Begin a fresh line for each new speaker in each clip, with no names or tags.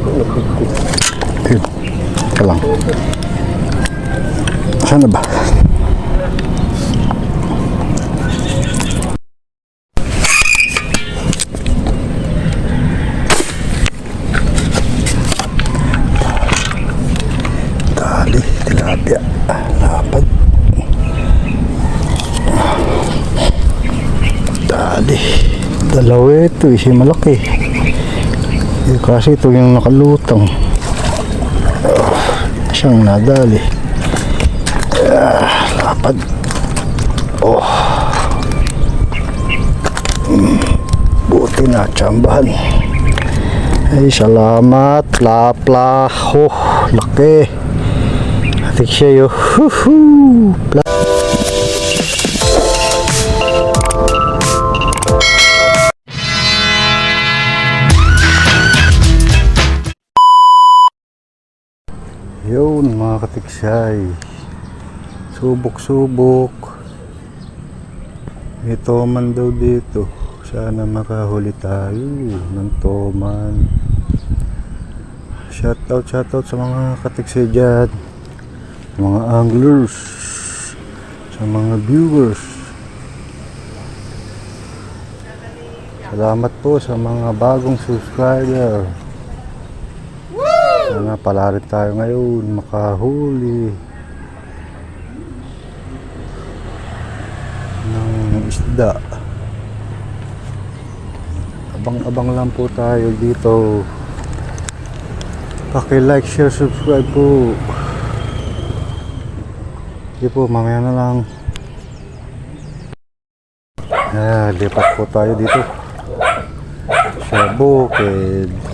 Yun. Ito lang. Saan na ba? Dalawa ito, isa malaki. Kasi ito yung nakalutang. Ah, siyang nadali. Ah, lapad. Oh. Mm, buti na, tsambahan. Ay, salamat. Lapla. Oh, laki. Atik siya yun. Mga katiksay. Subok-subok. Ito man daw dito. Sana makahuli tayo ng toman. Shoutout, shoutout sa mga katiksay dyan. Mga anglers. Sa mga viewers. Salamat po sa mga bagong subscriber. Sana pala rin tayo ngayon makahuli ng isda. Abang-abang lang po tayo dito. Paki-like, share, subscribe po. Sige po, mamaya na lang. Ah, lipat po tayo dito. Sa bukid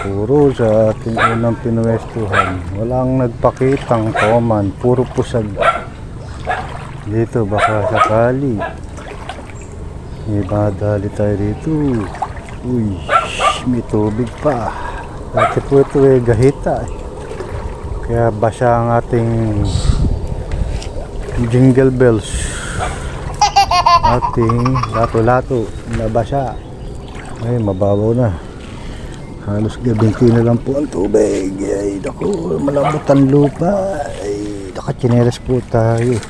puro sa ating unang pinuwestuhan. Walang nagpakitang toman, puro pusag. Dito baka sakali. May madali tayo dito. Uy, may tubig pa. Dati po ito eh, gahita. eh. Kaya basa ang ating jingle bells. Ating lato-lato na basa. Ay, mababaw na. Halos gabinti na lang po ang tubig. Ay, naku, malambot ang lupa. Ay, nakachinelas po tayo.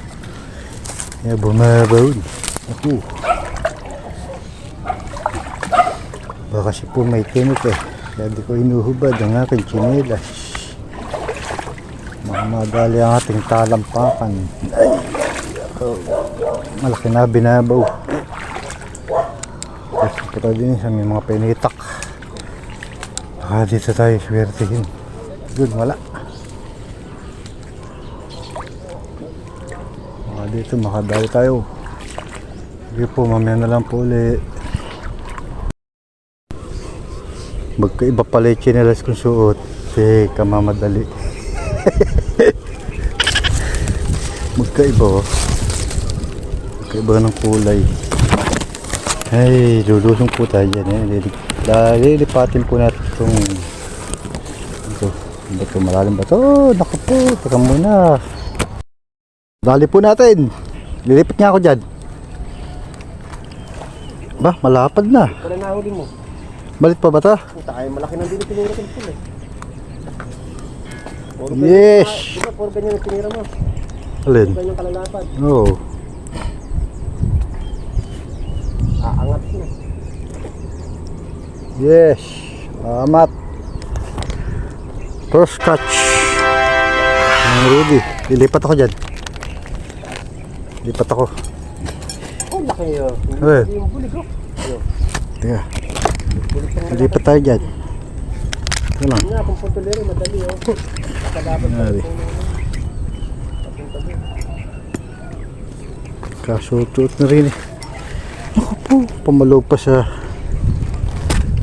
Kaya bumabaw. Naku. Baka kasi po may tinik eh. Di ko inuhubad ang aking chinelas. Makamadali ang ating talampakan. Ay, naku. Malaki na binabaw. Kasi po din sa mga pinitak. Baka dito tayo swertihin. Doon, wala. Baka dito, makadali tayo. Sige po, mamaya na lang po ulit. Magkaiba pala yung chinelas kong suot. Kasi kamamadali. Magkaiba oh. Magkaiba ng kulay. Ay, lulusong po tayo dyan eh. Lilipatin po natin itong ito. Ba ito? Malalim ba ito? Oh, naku po. Teka muna. Dali po natin. Lilipat nga ako dyan. Ba, malapad na.
Para nahuli mo.
Balit pa ba ito?
Puta kayo, malaki na din tinira ko eh. Puro
Yes.
ganyan- Di ba, puro ganyan yung tinira mo.
Alin?
Puro ganyan kalalapad.
Oo. Oh.
Aangat na.
Yes. Salamat. First catch. Ang Rudy. Lilipat ako dyan. Lilipat ako.
Oh, laki yun.
Eh.
Oh. Ayun,
Teka. Lilipat tayo dyan. Ito lang.
Nga, kung putulero, madali oh. Nakalaban pa rin. Doon.
Kasuot na rin eh. Ako po. Pamalog pa sa...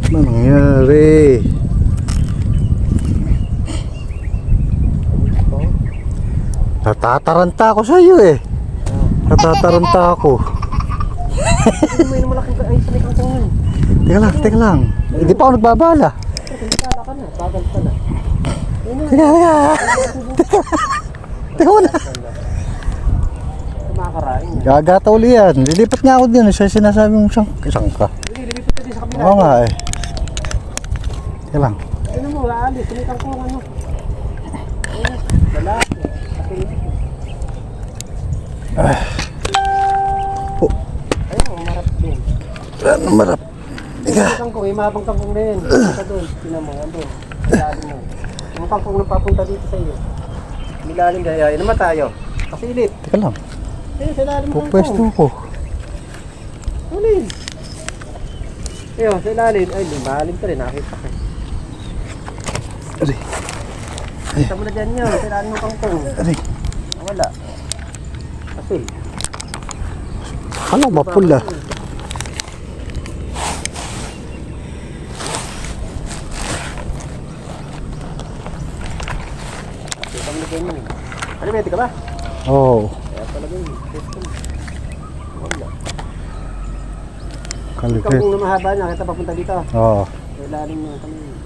Ano nangyari? Natataranta ako sa iyo eh. Natataranta ako.
Malaking ay sanay.
Teka lang, teka lang. Hindi pa ako nagbabala.
Kala ka na, bagal ka na.
Teka, teka. Teka. Teka muna.
Kumakarain.
Gagata uli yan. Lilipat nga ako din. Siya sinasabi mong siyang, siyang ka.
Hindi, lipat ka din sa kabila.
Oo nga eh. Teka lang.
Ano mo, aalis. Sumitan ko ano. Wala. Patingin.
Oh.
Ayun, umarap din.
Ano marap?
Yung kangkong, yung mga kangkong na yun. Sa doon, tinan mo, andun. Milalim na. Yung kangkong na papunta dito sa iyo. Milalim kaya, ayun naman tayo. Kasilip.
Teka lang.
Ayun, sa ilalim ng
Pupwesto ko.
Ulin. Ayun, sa ilalim. Ay, lumalim ka rin, nakita ka.
Aray.
Kita mo na dyan yun, ilalim ng kangkong.
Aray.
Wala. Kasil.
Ano ba pula?
Kita mo na dyan yun. Alimete ka ba?
Oo. Oh.
Kaya talaga yun. Mo. Wala.
Kalikit.
na mahaba niya, kita papunta dito.
Oo.
Sa ilalim ng kami.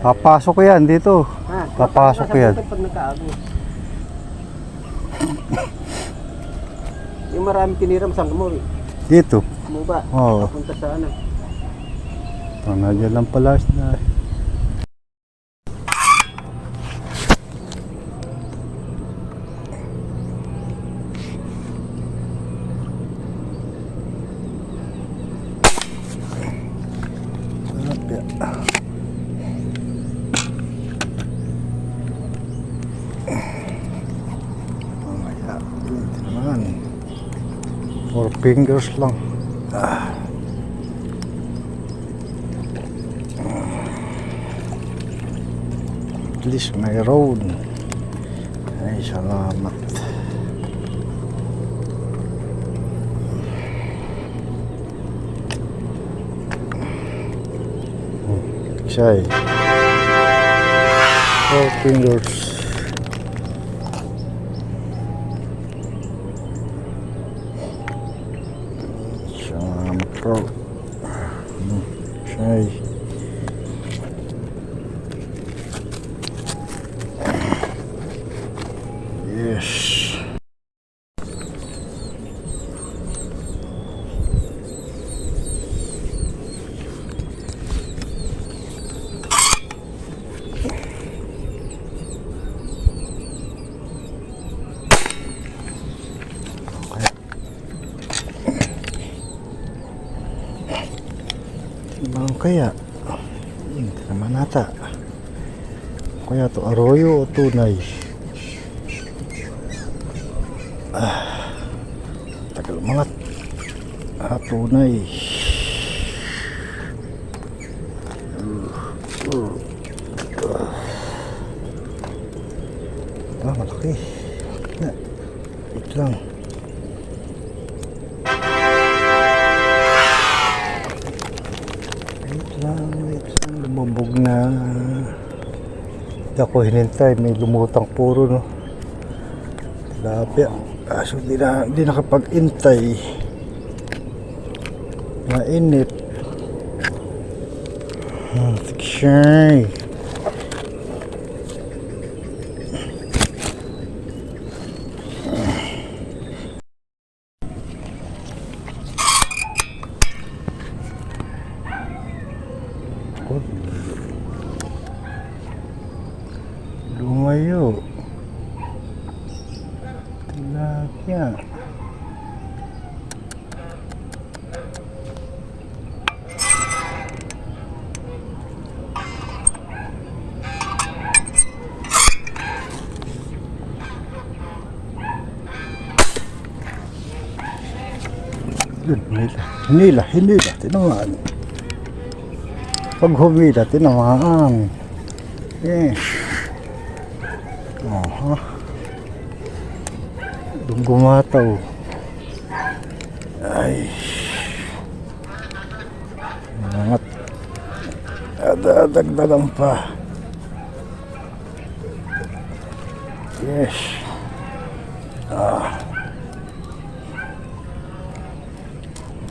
Papasok ko yan dito.
Ha?
Papasok
sa
yan.
Pag yung marami tiniram sa mo,
Dito.
mo ba?
Oo.
Papunta sa ano.
Nandiyan lang pala na. Mamaya, ito naman. Four fingers lang. At least mayroon. Ay, salamat. Hmm, Siya eh. Four fingers. Salamat bro. Hmm, Siya eh. Yes. Bang kaya? Hindi naman nata. Kaya to arroyo o tunay? Tagal umangat. Ah, tunay. Hindi ako hinintay. May lumutang puro, no? Tilapia. Kaso di na, di nakapag-intay. Mainit. Hmm, Shy. Lumayo. Tilapia. Yun, hinila. Hinila, hinila. Tinamaan. Pag humila, tinamaan. Yes. Aha. Doon gumataw. Ay. Nangat. Dadagdagan pa.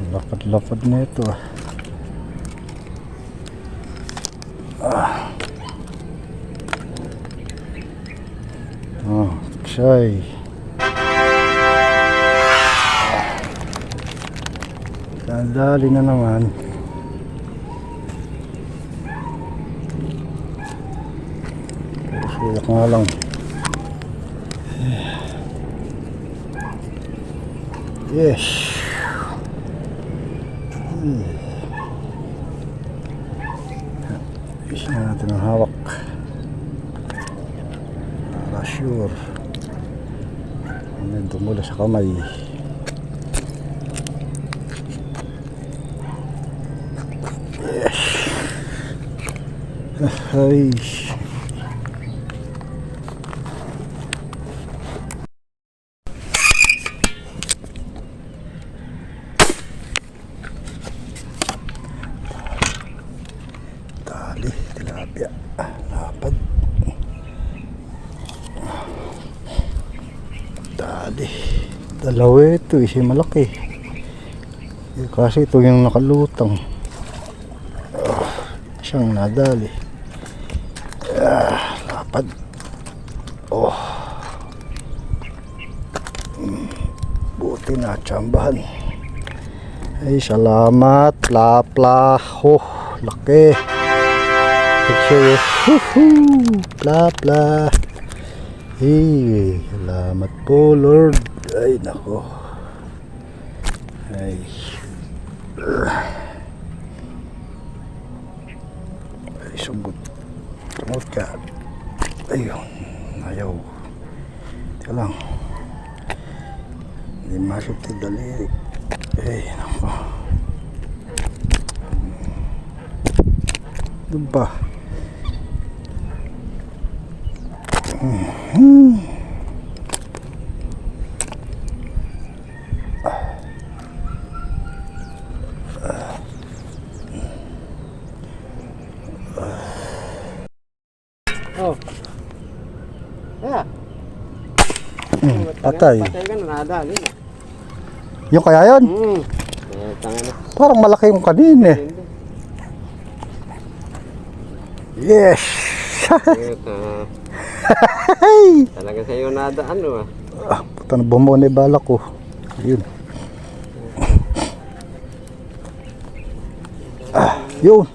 lapad-lapad na ito ah. oh, chay. Dadali na naman. Sulak nga lang. Yes. Hmm. Isa na natin ang hawak. Para sure. Ano dumula sa kamay. Yes. Ay. Tali, tilapia. Ah, Lapad. Tali. Dalawa ito, isa malaki. Eh, Kasi ito yung nakalutang. Ah, siyang nadali. Ah, lapad. Oh. Hmm, Buti na tsambahan. Ay, salamat. Lapla. Oh, laki. Picture. Woohoo! Bla. Hey, salamat po Lord. Ay, nako. Ay. Ay, sumbot. Sumbot ka. Ayun. Ayaw. Teka lang. Hindi masip ti daliri. Ay, nako. Doon pa.
Oh. Yeah.
Hmm, patay.
Patay ka na, nadali na.
Yung kaya yun?
Hmm. Eh, tanga na.
Parang malaki yung kanina eh. Yes! Ay!
Talaga sa'yo nada ano ah.
Ah, puta na bumuo na balak ko. Yun. Ah, yun.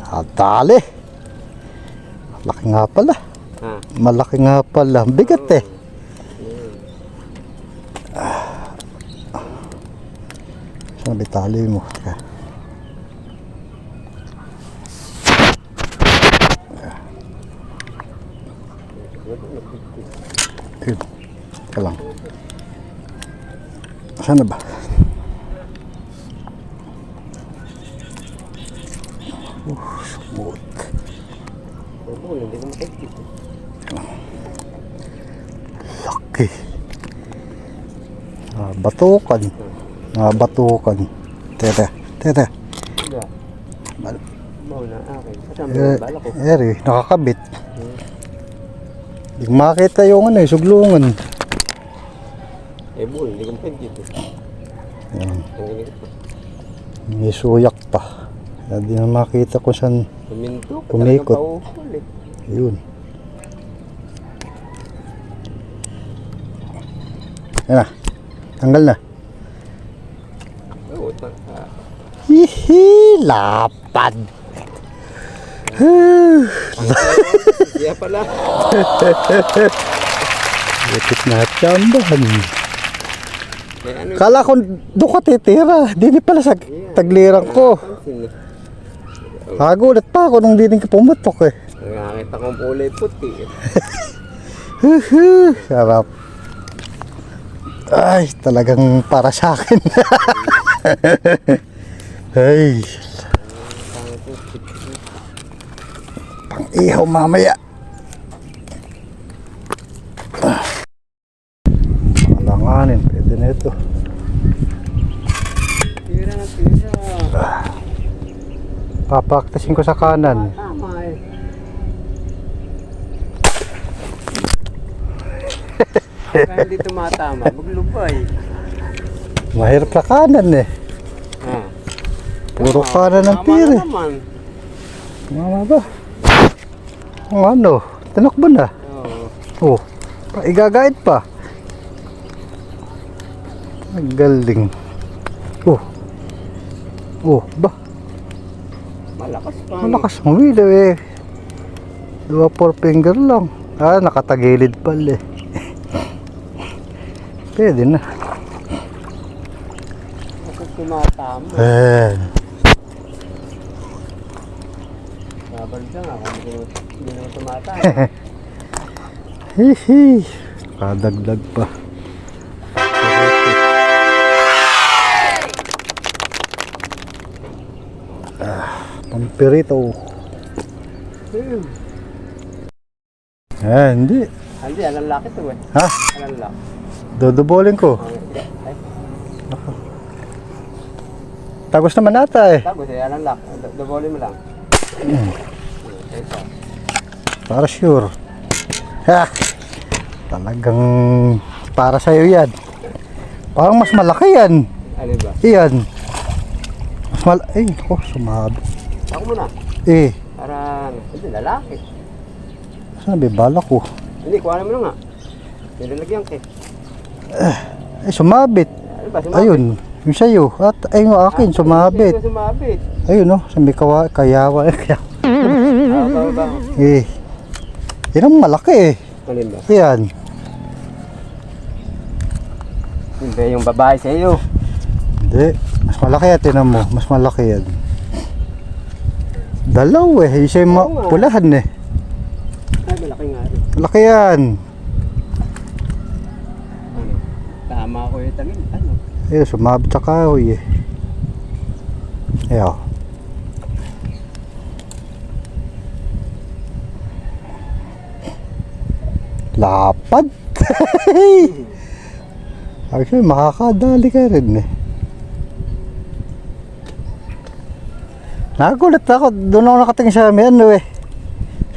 Natali. Malaki nga pala.
Ha.
Malaki nga pala. Bigat eh. Saan ba tali mo? Teka. Yun. Teka lang. Saan na ba? Uh,
makikita.
Laki. Ah, batukan. Ah, batukan. Tete, tete.
Wala.
Mal-
Mau na akin. Kasama
Eh,
bala ko.
eri, nakakabit. Hindi ko makita yung ano, eh, suglungan.
Eh, bull, hindi ko makikita.
Yan.
Ko.
May suyak pa. Kaya di na makita kung saan
talagang pauhol eh.
yun. Yan na. Tanggal na.
Oo, ta- ah,
Hihi, lapad.
Kaya pala.
Lipit na tsambahan.
May ano
Kala ko doon ka titira. Dini pala sa tagliran ko. Hagulat pa ako nung dini ka pumutok eh.
Nakakita kong kulay puti eh.
Huhu, Sarap. Ay, talagang para sa akin. Ay, pang ihaw mamaya. Malanganin, pwede na ito.
Tira.
Papaktasin ko sa kanan.
Eh. Kaya hindi tumatama, maglubay.
Mahirap sa kanan eh. Puro kanan ng
Tama
pire.
na naman.
Mama ba? Ang ano, tinakbo na.
Oo.
Oh, pa, igagayad pa. Ang galing. Oh. Oh, ba?
Malakas pa.
Malakas ang wilaw eh. Dua four finger lang. Ah, nakatagilid pala eh. Pwede na.
Kasi tumatama.
Eh,
Siya nga. Kung hindi naman- tumatama.
hihi. Kadagdag pa. Ah, pampirito.
Hmm.
Eh, hindi.
Hindi, alang laki to eh.
Ha?
Alang laki.
Dodobolin ko.
Ay,
Tagos naman ata eh.
tapos eh, alang laki. Dobole mo lang.
Para sure. Ha! Talagang para sa'yo yan. Parang mas malaki yan.
Ano ba?
Iyan. Mas mal... Ay, ako, sumabi.
Ako muna.
Eh,
Para, ano, hindi, lalaki.
saan ba bala ko?
Hindi, kuha mo na nga. Nilalagyan ka eh.
Eh, sumabit.
Ano ba? Sumabit.
Ayun, yung sa'yo. At ay, yung akin,
Ah,
sumabit.
Sumabit.
Ayun, no, sa may kawa, kayawa. Kaya,
Ah, ba, ba.
eh, yan ang malaki eh.
Alin ba?
Yan.
Hindi, yung babae sa iyo.
Hindi, mas malaki yan, tinan mo. Mas malaki yan. Dalaw eh, isa yung ma- pulahan eh.
Ay, malaki nga rin.
Malaki yan.
Ano? Tama ko yung tangin. Ano?
Eh, sumabit sa kahoy eh. Ayaw. Lapad. Actually, makakadali ka rin eh. Nagulat ako. Doon ako nakatingin sa amin ano eh.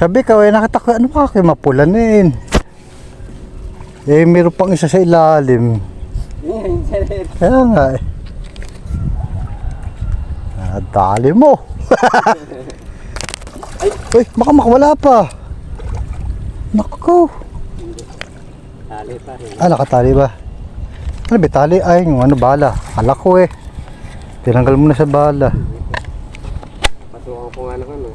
Sabi ko eh, nakita ko, ano pa kayo mapula na yun? Eh, meron pang isa sa ilalim. Kaya nga eh. Ah, dali mo.
Ay.
Uy, baka makawala pa. Naku.
Tali pa rin.
Ah, nakatali ba? Ano ba tali? Ay, yung ano bala. Kala ko eh. Tinanggal mo na sa bala.
Pasukan ko nga ng ano.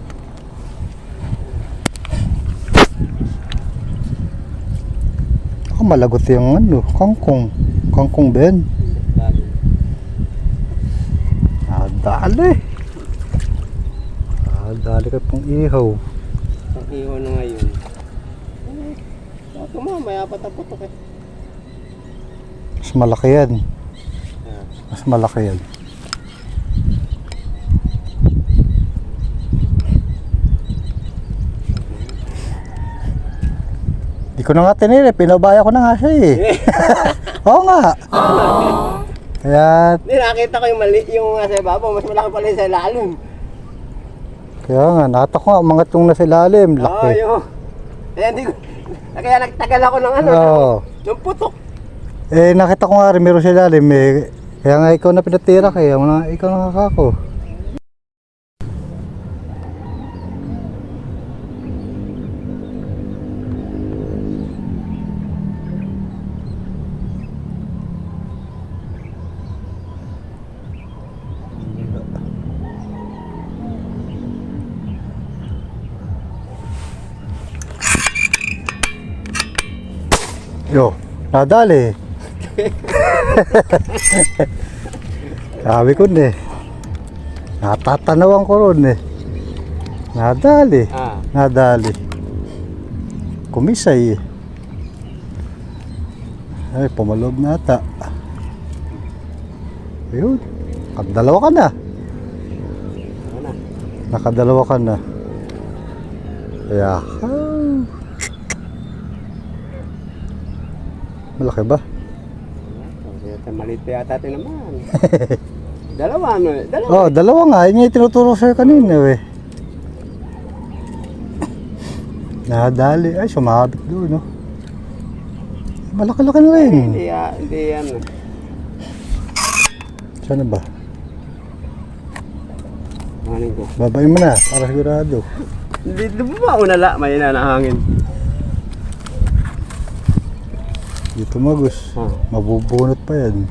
Ako malagot yung ano, kangkong. Kangkong ben. Ah, dali. Ah, dali ka pong ihaw.
Ang iho na ngayon. Eh, mo, maya pa taputok eh.
Mas malaki yan. Mas malaki yan. Di ko na nga tiniri, pinabaya ko na nga siya eh. Oo nga. Kaya,
Hindi, nakita ko yung mali, yung nasa ibabaw, mas malaki pala yung sa ilalim.
kaya nga, nakita ko nga, umangat yung nasa ilalim,
Oo,
laki.
yung... Kaya hindi ko... Kaya nagtagal ako ng ano.
Oo.
Yung putok.
Eh, nakita ko nga rin, meron sa ilalim eh. Kaya nga ikaw na pinatira kaya, wala, ikaw nakakako. Yo, nadali. Sabi ko eh. Natatanawan ko ron eh. Nadali.
Ah.
Nadali. Kumisay eh. Ay, pumalog na ata. Ayun. Nakadalawa ka na.
Na?
Nakadalawa ka na. Kaya, ah. Malaki ba?
Maliit pa yata ito naman. Dalawa ano eh. Dalawa.
Oh, dalawa nga. Yun yung tinuturo sa'yo kanina eh. Nadali. Ay, sumabit doon, no? Malaki-laki na rin.
Hindi ah, hindi yan.
Saan na ba?
Ano ko?
Babayin mo na, para sigurado.
Hindi, di ba unala? May na hangin.
Dito magus.
Ah.
Mabubunot pa yan.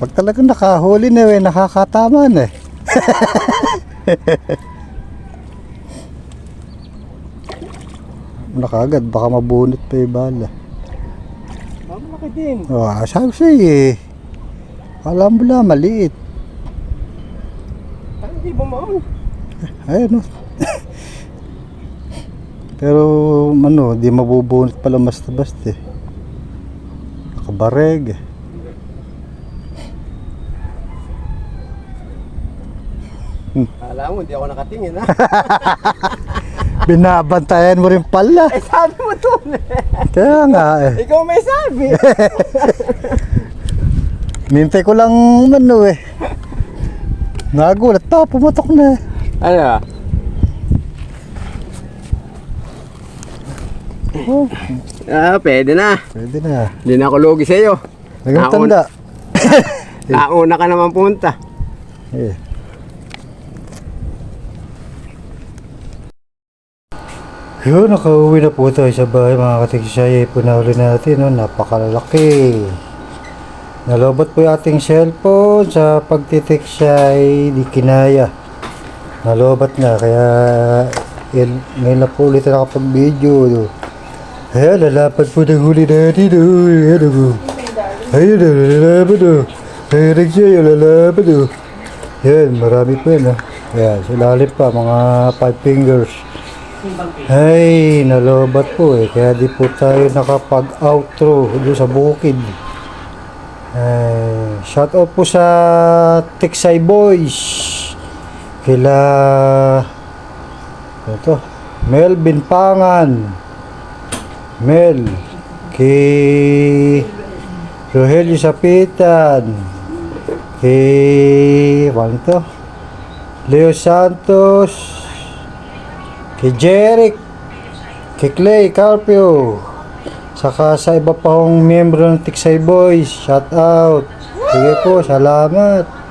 Pag talagang nakahuli na eh, nakakatama na eh. Nakagad, baka mabunot pa yung bala.
Ah, malaki din.
Oh, sabi sa'yo eh. Alam mo lang, maliit.
Ay, hindi bumaon.
Ayun oh. Pero ano, di mabubunot pala basta-basta eh. Nakabareg eh.
Alam mo, hindi ako nakatingin ha.
Binabantayan mo rin pala.
eh, sabi mo to.
Kaya nga eh.
Ikaw may sabi.
Nintay ko lang ano eh. Nagulat pa, pumatok na eh.
ano?
Oh,
Ah, pwede na.
pwede na.
Hindi na ako lugi sa'yo. Nauna-
tanda.
Nauna ka naman punta.
Eh. Yun, nakauwi na po tayo sa bahay mga katiksay. Punahuli natin, no? napakalaki. Nalobot po yung ating cellphone sa pagtitiksay, di kinaya. Nalobat na, kaya ngayon na po ulit na nakapag-video. No? Ayan, lalapad po ng huli natin. No? Ayan, no? Ayun, no, lalapad. No? Ayun, nagsaya, lalapad. No? Yan, marami po yan. ah. Ayan, sa lalim pa, mga 5 fingers. Ay, nalobat po eh. Kaya di po tayo nakapag-outro doon sa bukid. Ay, shout out po sa Tiksay Boys. Kila ito, Melvin Pangan. Mel. Kay Rogelio Sapitan. Kay, ano to? Leo Santos. Kay Jeric. Kay Clay Carpio. Saka sa iba pa hong miyembro ng Tiksay Boys. Shout out. Sige po, salamat.